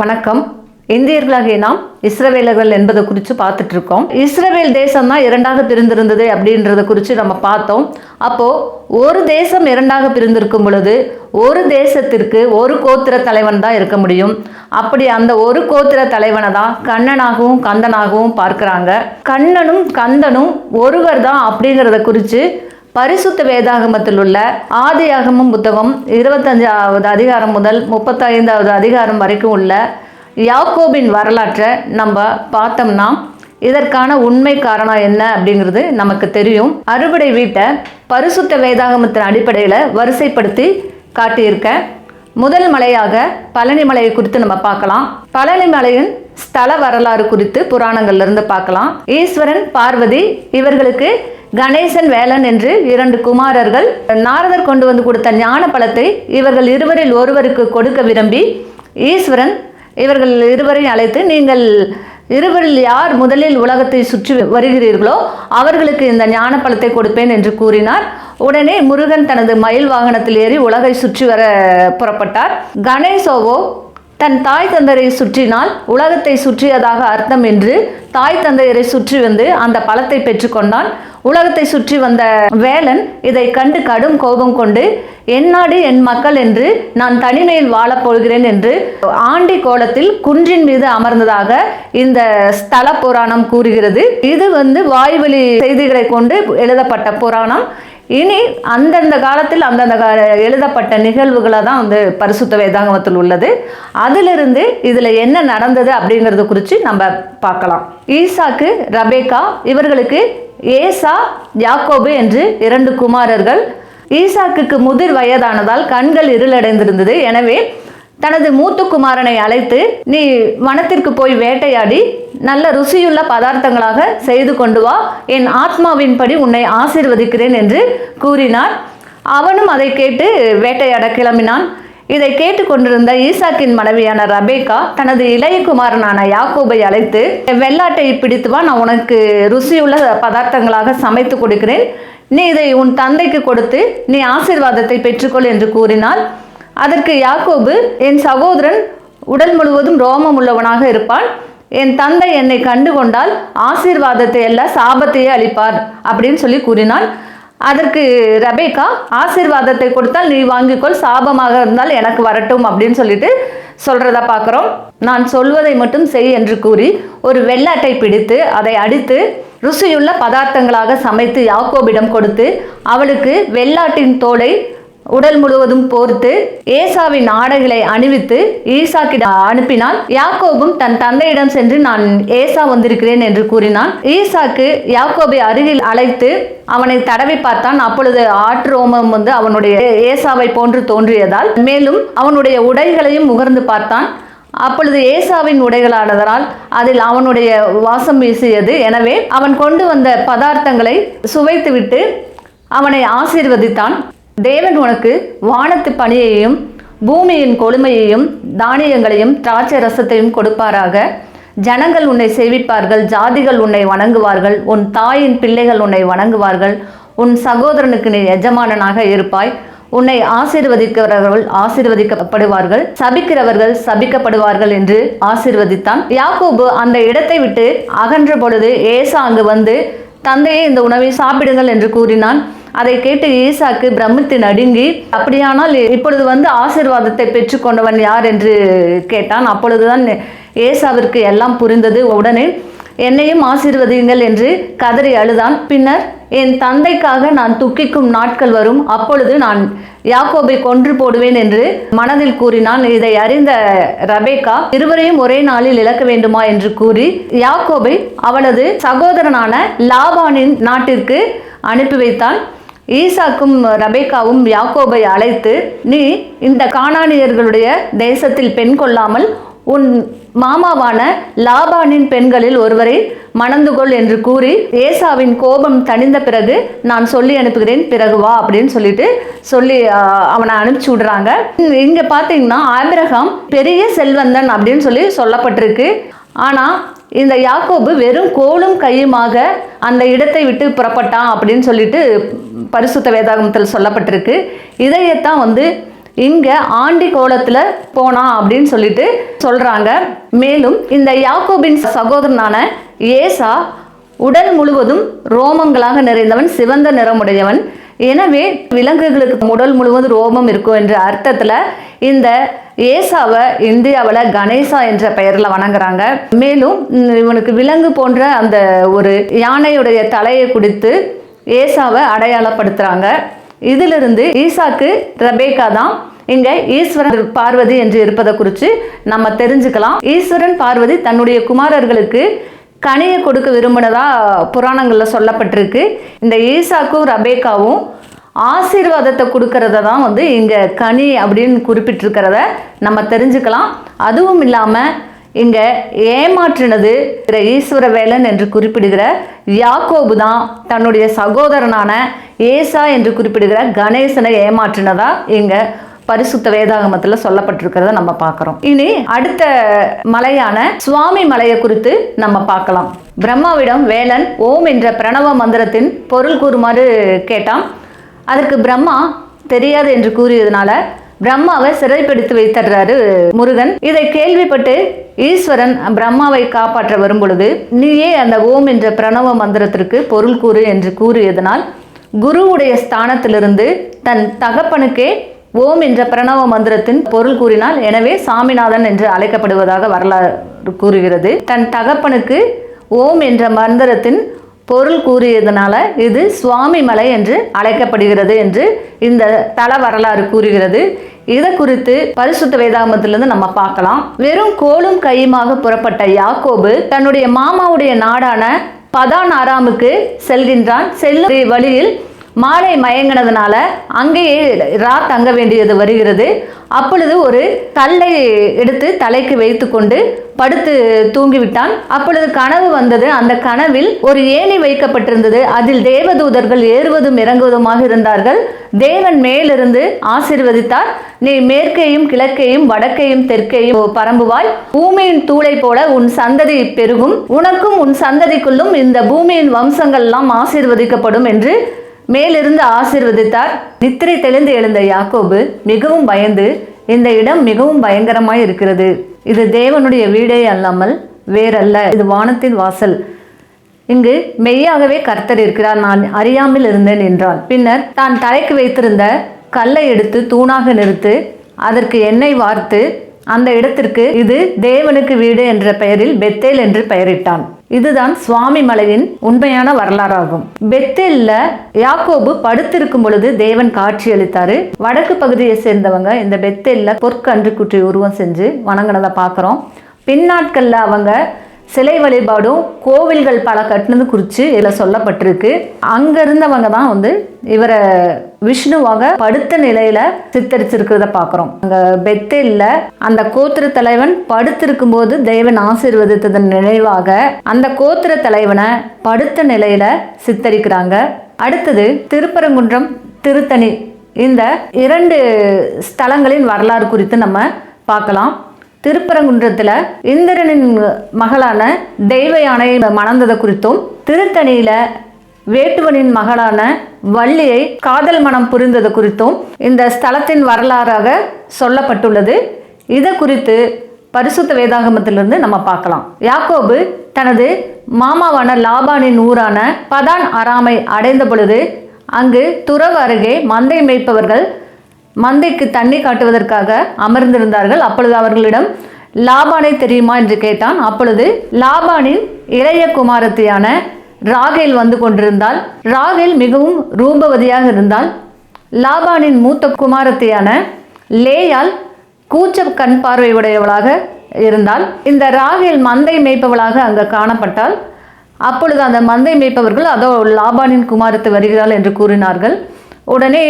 வணக்கம். இந்தியர்களாகிய நாம் இஸ்ரவேலர்கள் என்பதை குறித்து பார்த்துட்டு இருக்கோம் இஸ்ரவேல் தேசம் தான் இரண்டாக பிரிந்திருந்தது அப்படின்றத குறித்து நம்ம பார்த்தோம். அப்போ ஒரு தேசம் இரண்டாக பிரிந்திருக்கும் பொழுது ஒரு தேசத்திற்கு ஒரு கோத்திர தலைவன் தான் இருக்க முடியும். அப்படி அந்த ஒரு கோத்திர தலைவனை தான் கண்ணனாகவும் கந்தனாகவும் பார்க்குறாங்க. கண்ணனும் கந்தனும் ஒருவர் தான் அப்படிங்கிறத குறித்து பரிசுத்த வேதாகமத்தில் உள்ள ஆதியாகமம் புத்தகம் இருபத்தஞ்சாவது அதிகாரம் முதல் முப்பத்தைந்தாவது அதிகாரம் வரைக்கும் உள்ள யாக்கோபின் வரலாற்றை நம்ம பார்த்தோம்னா இதற்கான உண்மை காரணம் என்ன அப்படிங்கிறது நமக்கு தெரியும். அறுவடை வீட்டை பரிசுத்த வேதாகமத்தின் அடிப்படையில் வரிசைப்படுத்தி காட்டியிருக்கேன் முதல் மலையாக பழனி மலையை குறித்து நம்ம பார்க்கலாம். பழனி மலையின் ஸ்தல வரலாறு குறித்து புராணங்கள்ல இருந்து பார்க்கலாம். ஈஸ்வரன் பார்வதி இவர்களுக்கு கணேசன் வேலன் என்று இரண்டு குமாரர்கள் நாரதர் கொண்டு வந்து கொடுத்த ஞான பழத்தை இவர்கள் இருவரில் ஒருவருக்கு கொடுக்க விரும்பி ஈஸ்வரன் இவர்கள் இருவரையும் அழைத்து நீங்கள் இருவரில் யார் முதலில் உலகத்தை சுற்றி வருகிறீர்களோ அவர்களுக்கு இந்த ஞான பழத்தை கொடுப்பேன் என்று கூறினார். உடனே முருகன் தனது மயில் வாகனத்தில் ஏறி உலகை சுற்றி வர புறப்பட்டார். கணேசோவோ தன் தாய் தந்தையரை சுற்றினால் உலகத்தை சுற்றியதாக அர்த்தம் என்று தாய் தந்தையரை சுற்றி வந்து அந்த பழத்தை பெற்றுக்கொண்டான். உலகத்தை சுற்றி வந்த வேலன் இதை கண்டு கடும் கோபம் கொண்டு என் நாடு என் மக்கள் என்று நான் தனிமையில் வாழப் போகிறேன் என்று ஆண்டி கோலத்தில் குன்றின் மீது அமர்ந்ததாக இந்த ஸ்தல புராணம் கூறுகிறது. இது வந்து வாய்வழி செய்திகளை கொண்டு எழுதப்பட்ட புராணம். இனி அந்தந்த காலத்தில் அந்தந்த எழுதப்பட்ட நிகழ்வுகளை தான் வந்து பரிசுத்த வேதாங்கமத்தில் உள்ளது. அதிலிருந்து இதில் என்ன நடந்தது அப்படிங்கிறத குறித்து நம்ம பார்க்கலாம். ஈசாக்கு ரபேகா இவர்களுக்கு ஏசா யாக்கோபு என்று இரண்டு குமாரர்கள். ஈசாக்குக்கு முதிர் வயதானதால் கண்கள் இருளடைந்திருந்தது. எனவே தனது மூத்த குமாரனை அழைத்து நீ வனத்திற்கு போய் வேட்டையாடி நல்ல ருசியுள்ள பதார்த்தங்களாக செய்து கொண்டு வா. என் ஆத்மாவின்படி உன்னை ஆசீர்வதிக்கிறேன் என்று கூறினார். அவனும் அதை கேட்டு வேட்டையாட கிளம்பினான். இதை கேட்டுக்கொண்டிருந்த ஈசாக்கின் மனைவியான ரபேக்கா தனது இளைய குமாரனான யாக்கோபை அழைத்து வெள்ளாட்டை பிடித்து வா நான் உனக்கு ருசியுள்ள பதார்த்தங்களாக சமைத்து கொடுக்கிறேன். நீ இதை உன் தந்தைக்கு கொடுத்து நீ ஆசீர்வாதத்தை பெற்றுக்கொள் என்று கூறினாள். அதற்கு யாக்கோபு என் சகோதரன் உடல் முழுவதும் ரோமம் உள்ளவனாக இருப்பான். என் தந்தை என்னை கண்டு கொண்டால் ஆசீர்வாதத்தை அல்ல சாபத்தையே அளிப்பார் அப்படின்னு சொல்லி கூறினான். அதற்கு ரபேக்கா ஆசீர்வாதத்தை கொடுத்தால் நீ வாங்கிக்கொள் சாபமாக இருந்தால் எனக்கு வரட்டும் அப்படின்னு சொல்லிட்டு சொல்றத பார்க்குறோம். நான் சொல்வதை மட்டும் செய் என்று கூறி ஒரு வெள்ளாட்டை பிடித்து அதை அடித்து ருசியுள்ள பதார்த்தங்களாக சமைத்து யாக்கோபிடம் கொடுத்து அவளுக்கு வெள்ளாட்டின் தோலை உடல் முழுவதும் போர்த்து ஏசாவின் ஆடைகளை அணிவித்து ஈசாக்கிட அனுப்பினான். யாக்கோபும் தன் தந்தையிடம் சென்று நான் ஏசா வந்திருக்கிறேன் என்று கூறினான். ஈசாக்கு யாக்கோபை அருகில் அழைத்து அவனை தடவி பார்த்தான். அப்பொழுது ஆற்ரோமம் வந்து அவனுடைய ஏசாவை போன்று தோன்றியதால் மேலும் அவனுடைய உடைகளையும் முகர்ந்து பார்த்தான். அப்பொழுது ஏசாவின் உடைகளானதனால் அதில் அவனுடைய வாசம் வீசியது. எனவே அவன் கொண்டு வந்த பதார்த்தங்களை சுவைத்துவிட்டு அவனை ஆசீர்வதித்தான். தேவன் உனக்கு வானத்து பணியையும் பூமியின் கொடுமையையும் தானியங்களையும் திராட்சை ரசத்தையும் கொடுப்பாராக. ஜனங்கள் உன்னை சேவிப்பார்கள் ஜாதிகள் உன்னை வணங்குவார்கள் உன் தாயின் பிள்ளைகள் உன்னை வணங்குவார்கள். உன் சகோதரனுக்கு நீ எஜமானனாக இருப்பாய். உன்னை ஆசீர்வதிக்கிறவர்கள் ஆசீர்வதிக்கப்படுவார்கள். சபிக்கிறவர்கள் சபிக்கப்படுவார்கள் என்று ஆசீர்வதித்தான். யாக்கோபு அந்த இடத்தை விட்டு அகன்ற பொழுது ஏசா அங்கு வந்து தந்தையே இந்த உணவை சாப்பிடுங்கள் என்று கூறினான். அதை கேட்டு ஈசாக்கு பிரமித்து நடுங்கி அப்படியானால் இப்பொழுது வந்து ஆசீர்வாதத்தை பெற்றுக்கொண்டவன் யார்? என்று கேட்டான். அப்பொழுதுதான் ஏசாவிற்கு எல்லாம் புரிந்தது. உடனே என்னையும் ஆசீர்வதியுங்கள் என்று கதறி அழுதான். பின்னர் என் தந்தைக்காக நான் துக்கிக்கும் நாட்கள் வரும். அப்பொழுது நான் யாக்கோபை கொன்று போடுவேன் என்று மனதில் கூறினான். இதை அறிந்த ரபேக்கா இருவரையும் ஒரே நாளில் இழக்க வேண்டுமா? என்று கூறி யாக்கோபை அவளது சகோதரனான லாபானின் நாட்டிற்கு அனுப்பி வைத்தான். ஈசாக்கும் ரபேக்காவும் யாக்கோபை அழைத்து நீ இந்த காணானியர்களுடைய தேசத்தில் பெண் கொள்ளாமல் உன் மாமாவான லாபானின் பெண்களில் ஒருவரை மணந்து கொள் என்று கூறி ஏசாவின் கோபம் தணிந்த பிறகு நான் சொல்லி அனுப்புகிறேன் பிறகு வா அப்படின்னு சொல்லிட்டு சொல்லி அவனை அனுப்பிச்சு விடுறாங்க. இங்க பார்த்தீங்கன்னா ஆபிரகாம் பெரிய செல்வந்தன் அப்படின்னு சொல்லி சொல்லப்பட்டிருக்கு. ஆனா இந்த யாக்கோபு வெறும் கோலும் கையுமாக அந்த இடத்தை விட்டு புறப்பட்டான் அப்படின்னு சொல்லிட்டு பரிசுத்த வேதாகமத்தில் சொல்லப்பட்டிருக்கு. இதையத்தான் வந்து இங்கே ஆண்டி கோலத்தில் போனா அப்படின்னு சொல்லிட்டு சொல்கிறாங்க மேலும் இந்த யாக்கோபின் சகோதரனான ஏசா உடல் முழுவதும் ரோமங்களாக நிறைந்தவன் சிவந்த நிறமுடையவன். எனவே விலங்குகளுக்கு உடல் முழுவதும் ரோமம் இருக்கும் என்ற அர்த்தத்தில் இந்த ஏசாவை இந்தியாவில் கணேசா என்ற பெயரில் வணங்குறாங்க. மேலும் இவனுக்கு விலங்கு போன்ற அந்த ஒரு யானையுடைய தலையை கொடுத்து ஏசாவை அடையாளப்படுத்துகிறாங்க இதிலிருந்து ஈசாக்கு ரபேக்கா தான் இங்க ஈஸ்வரன் பார்வதி என்று இருப்பதை குறித்து நம்ம தெரிஞ்சுக்கலாம். ஈஸ்வரன் பார்வதி தன்னுடைய குமாரர்களுக்கு கனியை கொடுக்க விரும்பினதா புராணங்களில் சொல்லப்பட்டிருக்கு. இந்த ஈசாக்கும் ரபேக்காவும் ஆசீர்வாதத்தை கொடுக்கறத தான் வந்து இங்கே கனி அப்படின்னு குறிப்பிட்டிருக்கிறத நம்ம தெரிஞ்சுக்கலாம். அதுவும் இல்லாமல் இங்கே ஏமாற்றினது திரு ஈஸ்வரவேலன் என்று குறிப்பிடுகிற யாக்கோபு தான் தன்னுடைய சகோதரனான ஏசா என்று குறிப்பிடுகிற கணேசனை ஏமாற்றினதா இங்கே பரிசுத்த வேதாகமத்தில் சொல்லப்பட்டிருக்கிறத நம்ம பார்க்குறோம். இனி அடுத்த மலையான சுவாமி மலையை குறித்து நம்ம பார்க்கலாம். பிரம்மாவிடம் வேலன் ஓம் என்ற பிரணவ மந்திரத்தின் பொருள் கூறுமாறு கேட்டான். அதற்கு பிரம்மா தெரியாது என்று கூறியதுனால பிரம்மாவை சிறைப்பிடித்து வைத்தர்றாரு முருகன். இதை கேள்விப்பட்டு ஈஸ்வரன் பிரம்மாவை காப்பாற்ற வரும் பொழுது நீயே அந்த ஓம் என்ற பிரணவ மந்திரத்திற்கு பொருள் கூறு என்று கூறியதனால் குருவுடைய ஸ்தானத்திலிருந்து தன் தகப்பனுக்கே ஓம் என்ற பிரணவ மந்திரத்தின் பொருள் கூறினால் எனவே சாமிநாதன் என்று அழைக்கப்படுவதாக வரலாறு கூறுகிறது. தன் தகப்பனுக்கு ஓம் என்ற மந்திரத்தின் பொருள் கூறியதனால இது சுவாமி மலை என்று அழைக்கப்படுகிறது என்று இந்த தல வரலாறு கூறுகிறது. இதை குறித்து பரிசுத்த வேதாமத்திலிருந்து நம்ம பார்க்கலாம். வெறும் கோலும் கையுமாக புறப்பட்ட யாக்கோபு தன்னுடைய மாமாவுடைய நாடான பதான் ஆராமுக்கு செல்கின்றான். செல்லும் வழியில் மாலை மயங்கினதுனால அங்கேயே ரா தங்க வேண்டியது வருகிறது. அப்பொழுது ஒரு கல்லை எடுத்து தலைக்கு வைத்துக்கொண்டு படுத்து தூங்கிவிட்டான். அப்பொழுது கனவு வந்தது. அந்த கனவில் ஒரு ஏணி வைக்கப்பட்டிருந்தது. அதில் தேவதூதர்கள் ஏறுவதும் இறங்குவதுமாக இருந்தார்கள். தேவன் மேலிருந்து ஆசீர்வதித்தார். நீ மேற்கையும் கிழக்கையும் வடக்கையும் தெற்கையும் பரம்புவாய். பூமியின் தூளை போல உன் சந்ததி பெருகும். உனக்கும் உன் சந்ததிக்குள்ளும் இந்த பூமியின் வம்சங்கள் எல்லாம் ஆசிர்வதிக்கப்படும் என்று மேலிருந்து ஆசீர்வதித்தார். நித்திரை தெளிந்து எழுந்த யாக்கோபு மிகவும் பயந்து இந்த இடம் மிகவும் பயங்கரமாய் இருக்கிறது. இது தேவனுடைய வீடே அல்லாமல் வேறல்ல. இது வானத்தின் வாசல். இங்கு மெய்யாகவே கர்த்தர் இருக்கிறார். நான் அறியாமல் இருந்தேன் என்றான். பின்னர் தான் தலைக்கு வைத்திருந்த கல்லை எடுத்து தூணாக நிறுத்து அதற்கு எண்ணெய் வார்த்து அந்த இடத்திற்கு இது தேவனுக்கு வீடு என்ற பெயரில் பெத்தேல் என்று பெயரிட்டான். இதுதான் சுவாமி மலையின் உண்மையான வரலாறாகும். பெத்தேல்ல யாக்கோபு படுத்திருக்கும் பொழுது தேவன் காட்சி அளித்தாரு வடக்கு பகுதியை சேர்ந்தவங்க இந்த பெத்தேல்ல பொற்கன்று குற்றி உருவம் செஞ்சு வணங்கினதை பார்க்குறோம். பின்னாட்கள்ல அவங்க சிலை வழிபாடும் கோவில்கள் பல கட்டினது குறித்து இதில் சொல்லப்பட்டிருக்கு. அங்கே இருந்தவங்க தான் வந்து இவரை விஷ்ணுவாக படுத்த நிலையில சித்தரிச்சிருக்கிறத பார்க்குறோம் அங்க பெத்தேல்ல அந்த கோத்திர தலைவன் படுத்திருக்கும் போது தேவன் ஆசீர்வதித்ததன் நினைவாக அந்த கோத்திர தலைவனை படுத்த நிலையில சித்தரிக்கிறாங்க. அடுத்தது திருப்பரங்குன்றம் திருத்தணி இந்த இரண்டு ஸ்தலங்களின் வரலாறு குறித்து நம்ம பார்க்கலாம். திருப்பரங்குன்றத்தில் இந்திரனின் மகளான தெய்வ யானையை மணந்ததை குறித்தும் திருத்தணியில வேட்டுவனின் மகளான வள்ளியை காதல் மனம் புரிந்தது குறித்தும் இந்த ஸ்தலத்தின் வரலாறாக சொல்லப்பட்டுள்ளது. இதை குறித்து பரிசுத்த வேதாகமத்திலிருந்து நம்ம பார்க்கலாம். யாக்கோபு தனது மாமாவான லாபானின் ஊரான பதான் அராமை அடைந்த பொழுது அங்கு துறவு அருகே மந்தை மேய்ப்பவர்கள் மந்தைக்கு தண்ணி காட்டுவதற்காக அமர்ந்திருந்தார்கள். அப்பொழுது அவர்களிடம் லாபானை தெரியுமா? என்று கேட்டான். அப்பொழுது லாபானின் இளைய குமாரத்தியான ராகேல் வந்து கொண்டிருந்தாள் ராகேல் மிகவும் ரூபவதியாக இருந்தால் லாபானின் மூத்த குமாரத்தியான லேயால் கூச்ச கண் பார்வை உடையவளாக இருந்தால் இந்த ராகேல் மந்தை மேய்ப்பவளாக அங்கே காணப்பட்டால் அப்பொழுது அந்த மந்தை மேய்ப்பவர்கள் அதோ லாபானின் குமாரத்து வருகிறாள் என்று கூறினார்கள். உடனே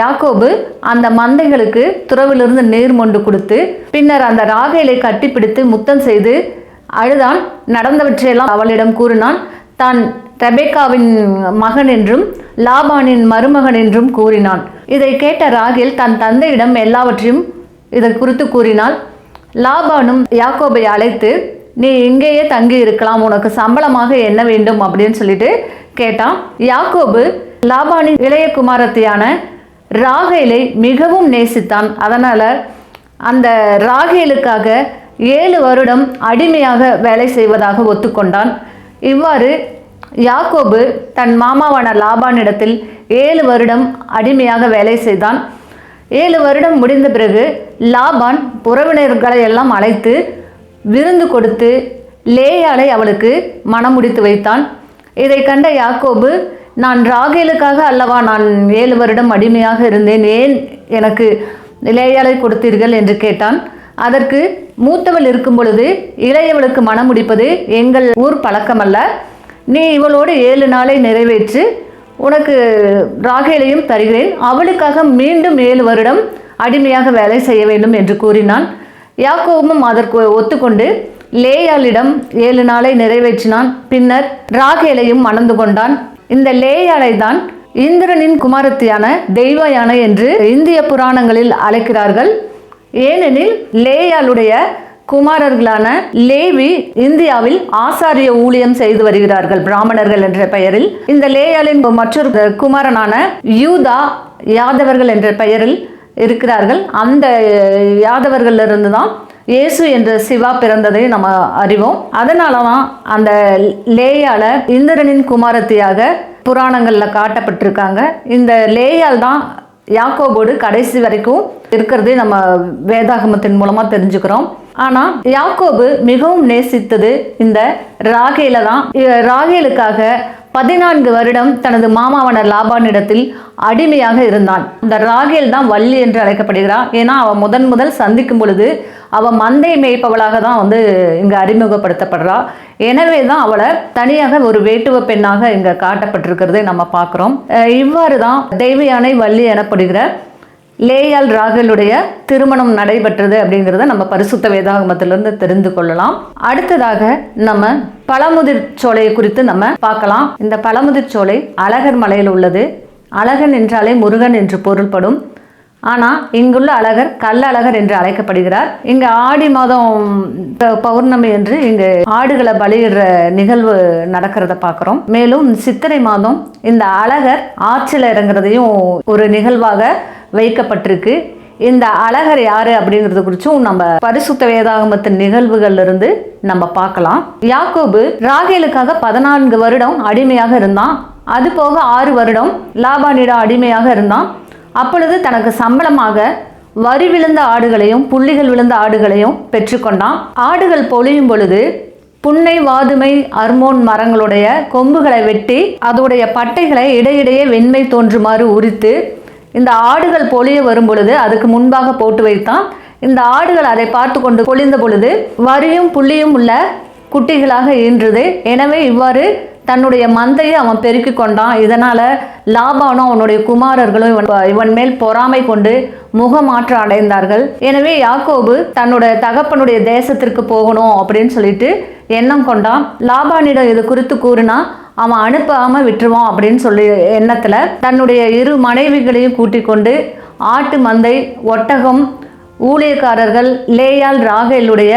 யாக்கோபு அந்த மந்தைகளுக்கு துறவிலிருந்து நீர் மொண்டு கொடுத்து பின்னர் அந்த ராகேலை கட்டிப்பிடித்து முத்தம் செய்து அழுதான் நடந்தவற்றையெல்லாம் அவளிடம் கூறினான். தான் ரெபேக்காவின் மகன் என்றும் லாபானின் மருமகன் என்றும் கூறினான். இதை கேட்ட ராகில் தன் தந்தையிடம் எல்லாவற்றையும் இதை குறித்து கூறினாள். லாபானும் யாக்கோபை அழைத்து நீ இங்கேயே தங்கி இருக்கலாம் உனக்கு சம்பளமாக என்ன வேண்டும்? அப்படின்னு சொல்லிட்டு கேட்டான். யாக்கோபு லாபானின் இளைய குமாரத்தியான ராகேலை மிகவும் நேசித்தான். அதனால் அந்த ராகேலுக்காக ஏழு வருடம் அடிமையாக வேலை செய்வதாக ஒத்துக்கொண்டான். இவ்வாறு யாக்கோபு தன் மாமாவான லாபானிடத்தில் ஏழு வருடம் அடிமையாக வேலை செய்தான். ஏழு வருடம் முடிந்த பிறகு லாபான் உறவினர்களை எல்லாம் அழைத்து விருந்து கொடுத்து லேயாலை அவளுக்கு மனம் முடித்து வைத்தான். இதை கண்ட யாக்கோபு நான் ராகேலுக்காக அல்லவா நான் ஏழு வருடம் அடிமையாக இருந்தேன்? ஏன் எனக்கு லேயாலை கொடுத்தீர்கள்? என்று கேட்டான். அதற்கு மூத்தவள் இருக்கும் பொழுது இளையவளுக்கு மனம் முடிப்பது எங்கள் ஊர் பழக்கமல்ல. நீ இவளோடு ஏழு நாளை நிறைவேற்று உனக்கு ராகேலையும் தருகிறேன். அவளுக்காக மீண்டும் ஏழு வருடம் அடிமையாக வேலை செய்ய வேண்டும் என்று கூறினான். யாக்கோவும் அதற்கு ஒத்துக்கொண்டு லேயாளிடம் ஏழு நாளை நிறைவேற்றினான். பின்னர் ராகேலையும் மணந்து கொண்டான். இந்த லேயாளை தான் இந்திரனின் குமாரத்தியான தெய்வ யானை என்று இந்திய புராணங்களில் அழைக்கிறார்கள். ஏனெனில் லேயாளுடைய குமாரர்களான லேவி இந்தியாவில் ஆசாரிய ஊழியம் செய்து வருகிறார்கள். பிராமணர்கள் என்ற பெயரில் இந்த லேயாலின் மற்றொரு குமாரனான யூதா யாதவர்கள் என்ற பெயரில் இருக்கிறார்கள். அந்த யாதவர்களிலிருந்து தான் இயேசு என்ற சிவா பிறந்ததை நம்ம அறிவோம். அதனால தான் அந்த லேயால இந்திரனின் குமாரத்தியாக புராணங்களில் காட்டப்பட்டிருக்காங்க. இந்த லேயால் தான் யாக்கோபோடு கடைசி வரைக்கும் இருக்கிறதே நம்ம வேதாகமத்தின் மூலமாக தெரிஞ்சுக்கிறோம். ஆனால் யாக்கோபு மிகவும் நேசித்தது இந்த ராகேல தான். ராகேலுக்காக பதினான்கு வருடம் தனது மாமாவான லாபானிடத்தில் அடிமையாக இருந்தான். இந்த ராகேல் தான் வள்ளி என்று அழைக்கப்படுகிறான் ஏன்னா அவன் முதன் முதல் சந்திக்கும் பொழுது அவள் மந்தை மேய்ப்பவளாக தான் வந்து இங்கே அறிமுகப்படுத்தப்படுறா. எனவே தான் அவளை தனியாக ஒரு வேட்டுவ பெண்ணாக இங்கே காட்டப்பட்டிருக்கிறதை நம்ம பார்க்குறோம். இவ்வாறு தான் தெய்வயானை வள்ளி எனப்படுகிற லேயால் ராகலுடைய திருமணம் நடைபெற்றது அப்படிங்கிறத நம்ம பரிசுத்த வேதாகமத்திலிருந்து தெரிந்து கொள்ளலாம். அடுத்ததாக நம்ம பழமுதிர் சோலையை குறித்து நம்ம பார்க்கலாம். இந்த பழமுதிர் சோலை அழகர் மலையில் உள்ளது. அழகன் என்றாலே முருகன் என்று பொருள்படும் ஆனால் இங்குள்ள அழகர் கல்லழகர் என்று அழைக்கப்படுகிறார். இங்கு ஆடி மாதம் பௌர்ணமி என்று இங்கு ஆடுகளை பலியிடுற நிகழ்வு நடக்கிறத பார்க்குறோம். மேலும் சித்திரை மாதம் இந்த அழகர் ஆற்றில் இறங்குறதையும் ஒரு நிகழ்வாக வைக்கப்பட்டிருக்கு. இந்த அழகர் யாரு அப்படிங்கிறது குறிச்சும் நம்ம பரிசுத்த வேதாகமத்தின் நிகழ்வுகள்ல இருந்து நம்ம பார்க்கலாம். யாக்கோபு ராகேலுக்காக பதினான்கு வருடம் அடிமையாக இருந்தான். அது போக ஆறு வருடம் லாபானிடம் அடிமையாக இருந்தான். அப்பொழுது தனக்கு சம்பளமாக வரி விழுந்த ஆடுகளையும் புள்ளிகள் விழுந்த ஆடுகளையும் பெற்றுக்கொண்டான். ஆடுகள் பொழியும் பொழுது புன்னை வாதுமை அர்மோன் மரங்களுடைய கொம்புகளை வெட்டி அதோடைய பட்டைகளை இடையிடையே வெண்மை தோன்றுமாறு உரித்து இந்த ஆடுகள் பொழிய வரும் பொழுது அதுக்கு முன்பாக போட்டு வைத்தான். இந்த ஆடுகள் அதை பார்த்து கொண்டு பொழிந்த பொழுது வரியும் புள்ளியும் உள்ள குட்டிகளாக ஈன்றது. எனவே இவ்வாறு தன்னுடைய மந்தையை அவன் பெருக்கி கொண்டான். இதனால் லாபானும் அவனுடைய குமாரர்களும் இவன் இவன் மேல் பொறாமை கொண்டு முகமாற்றம் அடைந்தார்கள். எனவே யாக்கோபு தன்னுடைய தகப்பனுடைய தேசத்திற்கு போகணும் அப்படின்னு சொல்லிட்டு எண்ணம் கொண்டான். லாபானிடம் இது குறித்து கூறினா அவன் அனுப்பாமல் விட்டுருவான் அப்படின்னு சொல்லி எண்ணத்தில் தன்னுடைய இரு மனைவிகளையும் கூட்டிக் கொண்டு ஆட்டு மந்தை ஒட்டகம் ஊழியக்காரர்கள் லேயால் ராகேலுடைய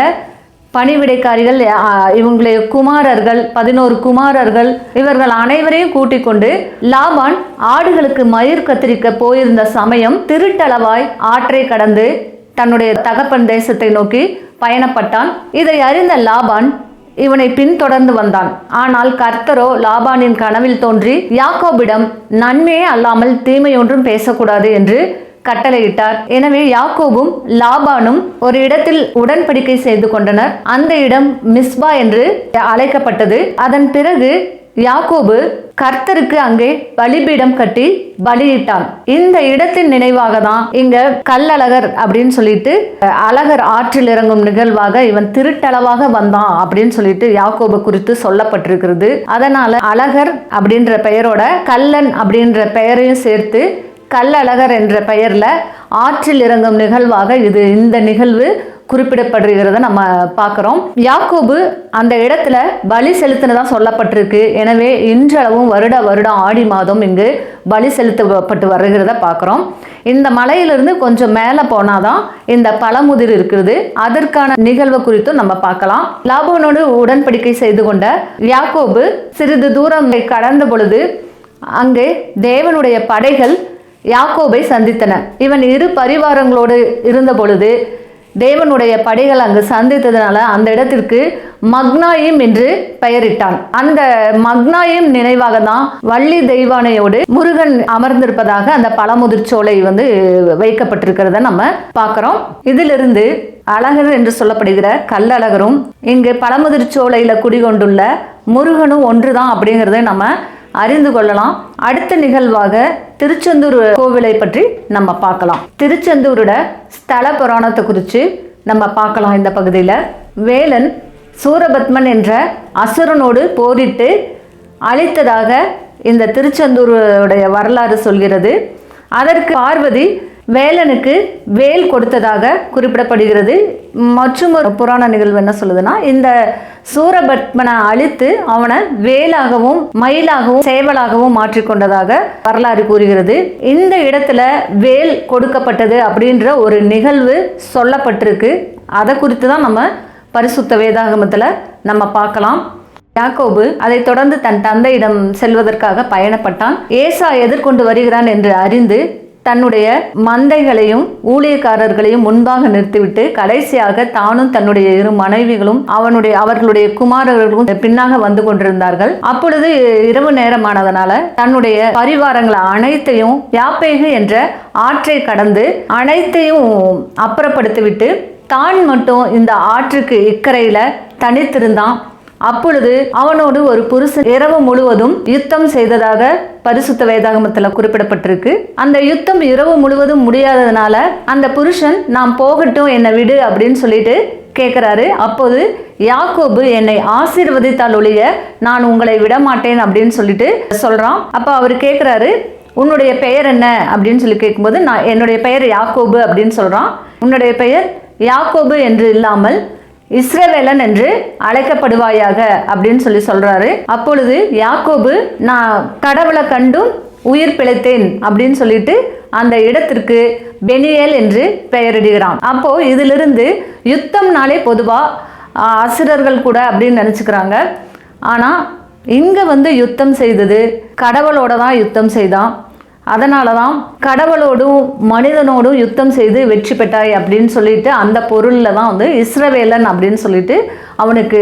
பணிவிடைக்காரிகள் இவங்களுடைய குமாரர்கள் பதினோரு குமாரர்கள் இவர்கள் அனைவரையும் கூட்டிக் கொண்டு லாபான் ஆடுகளுக்கு மயிர் கத்திரிக்க போயிருந்த சமயம் திருட்டளவாய் ஆற்றை கடந்து தன்னுடைய தகப்பன் தேசத்தை நோக்கி பயணப்பட்டான். இதை அறிந்த லாபான் இவனை பின்தொடர்ந்து வந்தான். ஆனால் கர்த்தரோ லாபானின் கனவில் தோன்றி யாக்கோபிடம் நன்மையே அல்லாமல் தீமை ஒன்றும் பேசக்கூடாது என்று கட்டளையிட்டார். எனவே யாக்கோபும் லாபானும் ஒரு இடத்தில் உடன்படிக்கை செய்து கொண்டனர். அந்த இடம் மிஸ்பா என்று அழைக்கப்பட்டது. அதன் பிறகு யாக்கோபு கர்த்தருக்கு அங்கே பலிபீடம் கட்டி பலியிட்டான். இந்த இடத்தின் நினைவாக தான் இங்க கல்லழகர் அப்படின்னு சொல்லிட்டு அழகர் ஆற்றில் இறங்கும் நிகழ்வாக இவன் திருட்டளவாக வந்தான் அப்படின்னு சொல்லிட்டு யாக்கோபு குறித்து சொல்லப்பட்டிருக்கிறது. அதனால அழகர் அப்படின்ற பெயரோட கல்லன் அப்படின்ற பெயரையும் சேர்த்து கல்லழகர் என்ற பெயரில் ஆற்றில் இறங்கும் நிகழ்வாக இது இந்த நிகழ்வு குறிப்பிடப்படுகிறத நம்ம பார்க்குறோம். யாக்கோபு அந்த இடத்துல பலி செலுத்தினதா சொல்லப்பட்டிருக்கு. எனவே இன்றளவும் வருட வருடம் ஆடி மாதம் இங்கு பலி செலுத்தப்பட்டு வருகிறத பார்க்குறோம். இந்த மலையிலிருந்து கொஞ்சம் மேலே போனாதான் இந்த பழமுதிர் இருக்கிறது அதற்கான நிகழ்வு குறித்தும் நம்ம பார்க்கலாம். லாபோனோடு உடன்படிக்கை செய்து கொண்ட யாக்கோபு சிறிது தூரம் கடந்த பொழுது அங்கே தேவனுடைய படைகள் யாக்கோபை சந்தித்தன. இவன் இரு பரிவாரங்களோடு இருந்த பொழுது தேவனுடைய படைகள் அங்கு சந்தித்ததுனால அந்த இடத்திற்கு மக்னாயிம் என்று பெயரிட்டான். அந்த மக்னாயிம் நினைவாக தான் வள்ளி தெய்வானையோடு முருகன் அமர்ந்திருப்பதாக அந்த பழமுதிர்ச்சோலை வந்து வைக்கப்பட்டிருக்கிறத நம்ம பார்க்குறோம். இதிலிருந்து அழகர் என்று சொல்லப்படுகிற கல்லழகரும் இங்கு பழமுதிர்ச்சோலையில் குடிகொண்டுள்ள முருகனும் ஒன்றுதான் அப்படிங்கிறத நம்ம அறிந்து கொள்ளலாம். அடுத்த நிகழ்வாக திருச்செந்தூர் கோவிலை பற்றி நம்ம பார்க்கலாம். திருச்செந்தூரோட ஸ்தல புராணத்தை குறித்து நம்ம பார்க்கலாம் இந்த பகுதியில். வேலன் சூரபத்மன் என்ற அசுரனோடு போரிட்டு அழித்ததாக இந்த திருச்செந்தூருடைய வரலாறு சொல்கிறது. அதற்கு பார்வதி வேலனுக்கு வேல் கொடுத்ததாக குறிப்பிடப்படுகிறது. மற்றும் ஒரு புராண நிகழ்வு என்ன சொல்லுதுன்னா இந்த சூரபத்மனை அழித்து அவனை வேலாகவும் மயிலாகவும் சேவலாகவும் மாற்றிக்கொண்டதாக வரலாறு கூறுகிறது. இந்த இடத்துல வேல் கொடுக்கப்பட்டது அப்படின்ற ஒரு நிகழ்வு சொல்லப்பட்டிருக்கு. அதை குறித்து தான் நம்ம பரிசுத்த வேதாகமத்தில் நம்ம பார்க்கலாம். யாக்கோபு அதைத் தொடர்ந்து தன் தந்தையிடம் செல்வதற்காக பயணப்பட்டான். ஏசா எதிர்கொண்டு வருகிறான் என்று அறிந்து தன்னுடைய மந்தைகளையும் ஊழியக்காரர்களையும் முன்பாக நிறுத்திவிட்டு கடைசியாக தானும் தன்னுடைய இரு மனைவிகளும் அவனுடைய அவர்களுடைய குமாரர்களும் பின்னாக வந்து கொண்டிருந்தார்கள். அப்பொழுது இரவு நேரமானதனால தன்னுடைய பரிவாரங்கள் அனைத்தையும் யாப்பேகு என்ற ஆற்றை கடந்து அனைத்தையும் அப்புறப்படுத்திவிட்டு தான் மட்டும் இந்த ஆற்றுக்கு இக்கரையில தனித்திருந்தான். அப்பொழுது அவனோடு ஒரு புருஷன் இரவு முழுவதும் யுத்தம் செய்ததாக பரிசுத்த வேதாகமத்தில் குறிப்பிடப்பட்டிருக்கு. அந்த யுத்தம் இரவு முழுவதும் முடியாததுனால அந்த புருஷன் நாம் போகட்டும் என்னை விடு அப்படின்னு சொல்லிட்டு கேட்குறாரு அப்போது யாக்கோபு என்னை ஆசீர்வதித்தால் ஒழிய நான் உங்களை விட மாட்டேன் அப்படின்னு சொல்லிட்டு சொல்கிறான் அப்போ அவர் கேட்குறாரு உன்னுடைய பெயர் என்ன? அப்படின்னு சொல்லி கேட்கும்போது நான் என்னுடைய பெயர் யாக்கோபு அப்படின்னு சொல்கிறான் உன்னுடைய பெயர் யாக்கோபு என்று இல்லாமல் இஸ்ரவேலன் என்று அழைக்கப்படுவாயாக அப்படின்னு சொல்லி சொல்றாரு. அப்பொழுது யாக்கோபு நான் கடவுளை கண்டும் உயிர் பிழைத்தேன் அப்படின்னு சொல்லிட்டு அந்த இடத்திற்கு பெனியேல் என்று பெயரிடுகிறான். அப்போ இதிலிருந்து யுத்தம்னாலே பொதுவா அசுரர்கள் கூட அப்படின்னு நினச்சிக்கிறாங்க. ஆனால் இங்கே வந்து யுத்தம் செய்தது கடவுளோட தான் யுத்தம் செய்தான். அதனால தான் கடவுளோடும் மனிதனோடும் யுத்தம் செய்து வெற்றி பெற்றாய் அப்படின்னு சொல்லிட்டு அந்த பொருளில் தான் வந்து இஸ்ரவேலன் அப்படின்னு சொல்லிட்டு அவனுக்கு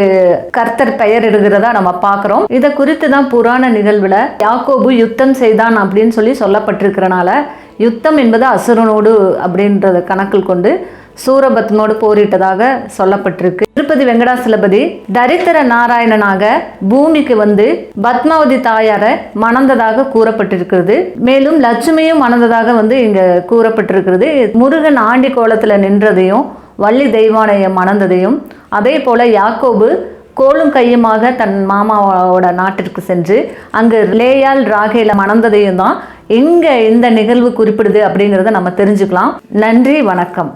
கர்த்தர் பெயர் இடுகிறதா நம்ம பார்க்குறோம். இதை குறித்து தான் புராண நிகழ்வில் யாக்கோபு யுத்தம் செய்தான் அப்படின்னு சொல்லி சொல்லப்பட்டிருக்கிறனால யுத்தம் என்பது அசுரனோடு அப்படின்றத கணக்கில் கொண்டு சூரபத்னோடு போரிட்டதாக சொல்லப்பட்டிருக்கு. திருப்பதி வெங்கடாசலபதி தரித்திர நாராயணனாக பூமிக்கு வந்து பத்மாவதி தாயாரை மணந்ததாக கூறப்பட்டிருக்கிறது. மேலும் லட்சுமியும் மணந்ததாக வந்து இங்க கூறப்பட்டிருக்கிறது. முருகன் ஆண்டி கோலத்துல நின்றதையும் வள்ளி தெய்வானைய மணந்ததையும் அதே போல யாக்கோபு கோலும் கையுமாக தன் மாமாவோட நாட்டிற்கு சென்று அங்கு லேயால் ராகேல மணந்ததையும் தான் எங்கே இந்த நிகழ்வு குறிப்பிடுது அப்படிங்கிறத நம்ம தெரிஞ்சுக்கலாம். நன்றி வணக்கம்.